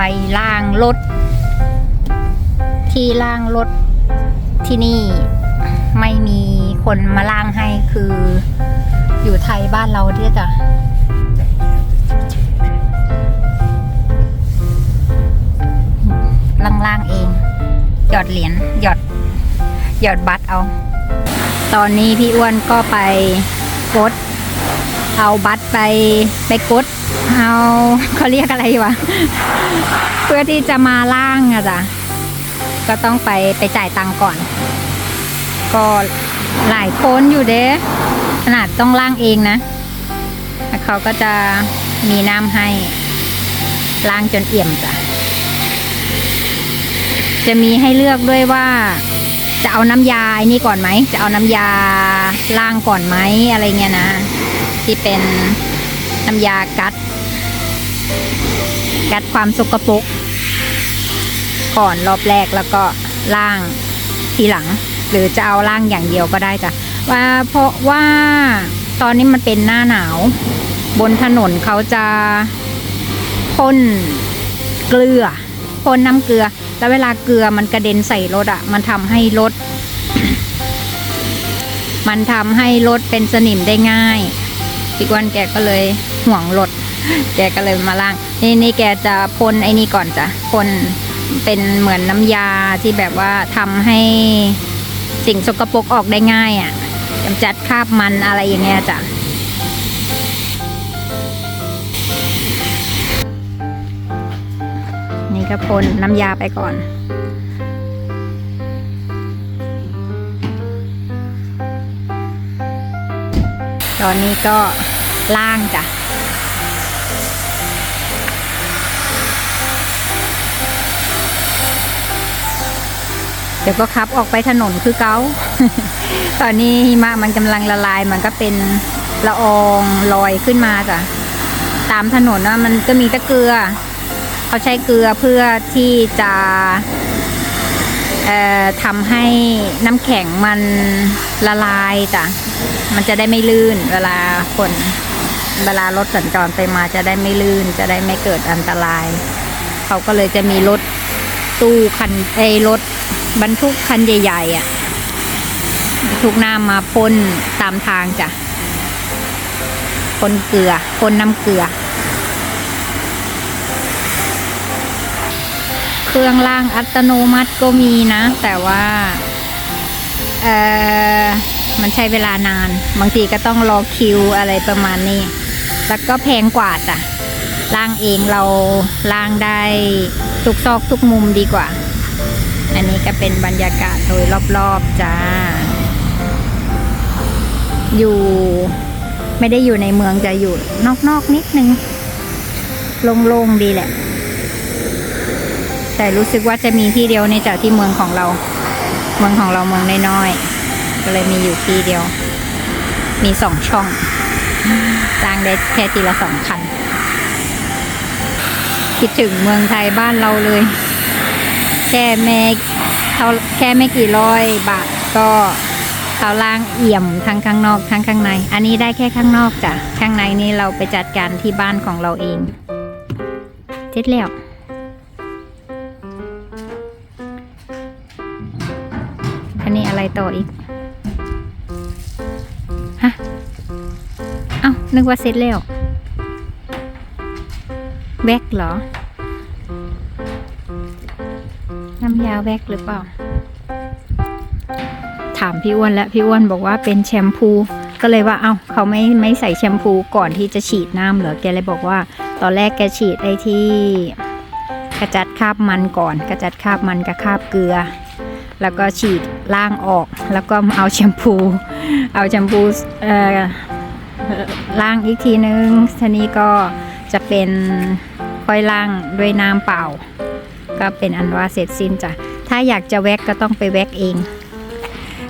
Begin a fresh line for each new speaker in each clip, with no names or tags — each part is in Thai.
ไปล่างรถ ที่ล่างรถที่นี่ไม่มีคนมาล่างให้คืออยู่ไทยบ้านเราที่จะล่างๆเอง หยอดเหรียญหยอดหยอดบัตรเอา ตอนนี้พี่อ้วนก็ไปกด เอาบัตรไปไปกด เอาเขาเรียกอะไรวะ เพื่อที่จะมาล่างอะจ้ะก็ต้องไปไปจ่ายตังก่อน ก็หลายคนอยู่เด้ขนาดต้องล่างเองนะแล้วเขาก็จะมีน้ำให้ล้างจนเอี่ยมจ้ะ จะมีให้เลือกด้วยว่า จะเอาน้ำยาไอ้นี่ก่อนไหม จะเอาน้ำยาล้างก่อนไหมอะไรเงี้ยนะ ที่เป็นน้ำยากัด กัดความสกปรกก่อนรอบแรกแล้วก็ล่างทีหลัง หรือจะเอาล่างอย่างเดียวก็ได้จ้ะว่าเพราะว่าตอนนี้มันเป็นหน้าหนาว บนถนนเขาจะพ่นเกลือพ่นน้ำเกลือ แล้วเวลาเกลือมันกระเด็นใส่รถอะ่ะ มันทำให้รถ มันทำให้รถเป็นสนิมได้ง่ายพี่วันแกก็เลยห่วงรถ แกก็เลยมาล่าง นี่นี่แกจะพ่นไอ้นี่ก่อนจ้ะพ่นเป็นเหมือนน้ำยาที่แบบว่าทำให้สิ่งสกปรกออกได้ง่ายอะ่ะกำจัดคราบมันอะไรอย่างเงี้ยจ้ะนี่ก็พ่นน้ำยาไปก่อนตอนนี้ก็ล่างจ้ะ ดี๋ยวก็ขับออกไปถนนคือเกาตอนนี้หิมะมันกำลังละลายมันก็เป็นละอองลอยขึ้นมาจ้ะตามถนนว่ามันก็มีตะเกือ เขาใช้เกลือเพื่อที่จะทำให้น้ำแข็งมันละลายจ้ะ มันจะได้ไม่ลื่น เวลาคนเวลารถสัญจรไปมาจะได้ไม่ลื่น จะได้ไม่เกิดอันตราย เขาก็เลยจะมีรถตู้คันไอรถ บรรทุกคันใหญ่ๆอะบรรทุกน้ำมาพ่นตามทางจ้ะพ่นเกลือพ่นน้ำเกลือ เครื่องล่างอัตโนมัติก็มีนะ แต่ว่าเออมันใช้เวลานาน บางทีก็ต้องรอคิวอะไรประมาณนี้ แล้วก็แพงกว่าจ้ะล่างเองเราล่างได้ทุกซอกทุกมุมดีกว่า อันนี้ก็เป็นบรรยากาศโดยรอบๆจ้า อยู่ไม่ได้อยู่ในเมืองจะอยู่นอกๆนิดนึงโล่งๆดีแหละ แต่รู้สึกว่าจะมีที่เดียวในจากที่เมืองของเรา เมืองของเราเมืองน้อยๆก็เลยมีอยู่ที่เดียว มีสองช่องจ้างได้แค่ทีละสองคัน คิดถึงเมืองไทยบ้านเราเลย แค่ไม่เท่าแค่ไม่กี่ร้อยบาทก็เขาล่างเอี่ยมทั้งข้างนอกทั้งข้างใน อันนี้ได้แค่ข้างนอกจ้ะข้างในนี่เราไปจัดการที่บ้านของเราเองเสร็จแล้วอันนี้อะไรต่ออีกฮะเอ้านึกว่าเสร็จแล้วแวกเหรอ น้ำยาแวกหรือเปล่า ถามพี่อ้วนแล้วพี่อ้วนบอกว่าเป็นแชมพูก็เลยว่าเอ้าเขาไม่ไม่ใส่แชมพูก่อนที่จะฉีดน้ำเหรอแกเลยบอกว่า ตอนแรกแกฉีดไอ้ที่กระจัดคราบมันก่อน กระจัดคราบมันกับคราบเกลือ แล้วก็ฉีดล่างออก แล้วก็เอาแชมพู เอาแชมพูเอ่อล่างอีกทีนึงทีนี้ก็จะเป็นค่อยล่างด้วยน้ำเปล่า ก็เป็นอันว่าเสร็จสิ้นจ้ะถ้าอยากจะแว็กก็ต้องไปแว็กเอง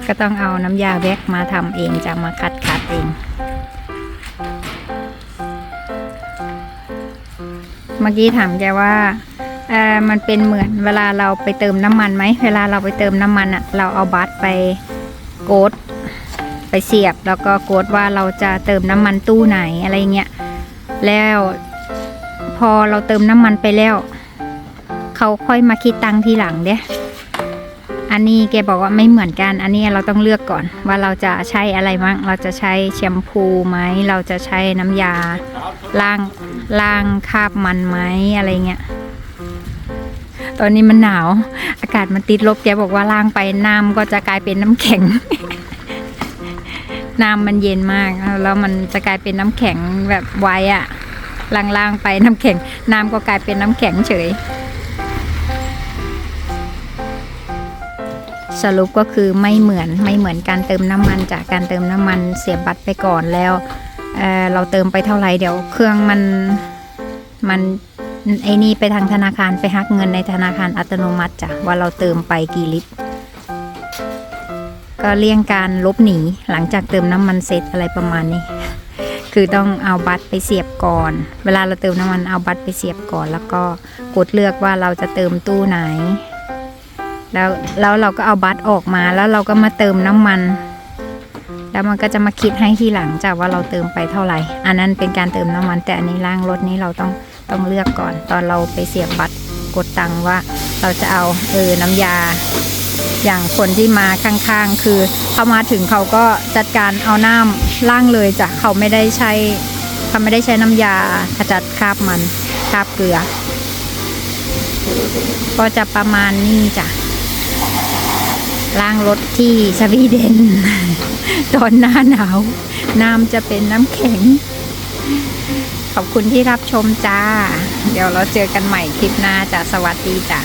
ก็ต้องเอาน้ำยาแว็กมาทำเองจะมาคัดคัดเองเมื่อกี้ถามแกว่าเออมันเป็นเหมือนเวลาเราไปเติมน้ำมันไหมเวลาเราไปเติมน้ำมันอะ เราเอาบัตรไปโกดไปเสียบ แล้วก็โกดว่าเราจะเติมน้ำมันตู้ไหนอะไรเงี้ยแล้วพอเราเติมน้ำมันไปแล้ว เขาค่อยมาคิดตังค์ทีหลังเด้อันนี้แกบอกว่าไม่เหมือนกัน อันนี้เราต้องเลือกก่อน ว่าเราจะใช้อะไรบ้างเราจะใช้แชมพูไหมเราจะใช้น้ำยาล้างล้างคราบมันไหมอะไรเงี้ยตอนนี้มันหนาว อากาศมันติดลบแกบอกว่าล้างไปน้ำก็จะกลายเป็นน้ำแข็ง น้ำมันเย็นมาก แล้วมันจะกลายเป็นน้ำแข็งแบบไวอะล่างๆไปน้ำแข็ง น้ำก็กลายเป็นน้ำแข็งเฉย สรุปก็คือไม่เหมือนไม่เหมือนการเติมน้ำมันจากการเติมน้ำมันเสียบบัตรไปก่อนแล้วเเราเติมไปเท่าไหร่เดี๋ยวเครื่องมันมันไอ้นี่ไปทางธนาคารไปหักเงินในธนาคารอัตโนมัติจ้ะว่าเราเติมไปกี่ลิตร ก็เลี่ยงการลบหนีหลังจากเติมน้ำมันเสร็จอะไรประมาณนี้ คือต้องเอาบัตรไปเสียบก่อน เวลาเราเติมน้ำมันเอาบัตรไปเสียบก่อน แล้วก็กดเลือกว่าเราจะเติมตู้ไหน แล้วแล้วเราก็เอาบัตรออกมาแล้วเราก็มาเติมน้ำมัน แล้วมันก็จะมาคิดให้ทีหลังจากว่าเราเติมไปเท่าไหร่ อันนั้นเป็นการเติมน้ำมัน แต่อันนี้ล้างรถนี้เราต้องต้องเลือกก่อน ตอนเราไปเสียบบัตรกดตังค์ว่า เราจะเอาเออน้ำยา อย่างคนที่มาข้างๆ คือเขามาถึงเขาก็จัดการเอาน้ำล้างเลยจ้ะเขาไม่ได้ใช้เขาไม่ได้ใช้น้ำยาขจัดคราบมันคราบเกลือ ก็จะประมาณนี้จ้ะ ล้างรถที่สวีเดน ตอนหน้าหนาว น้ำจะเป็นน้ำแข็ง ขอบคุณที่รับชมจ้า เดี๋ยวเราเจอกันใหม่คลิปหน้าจ้ะสวัสดีจ้ะ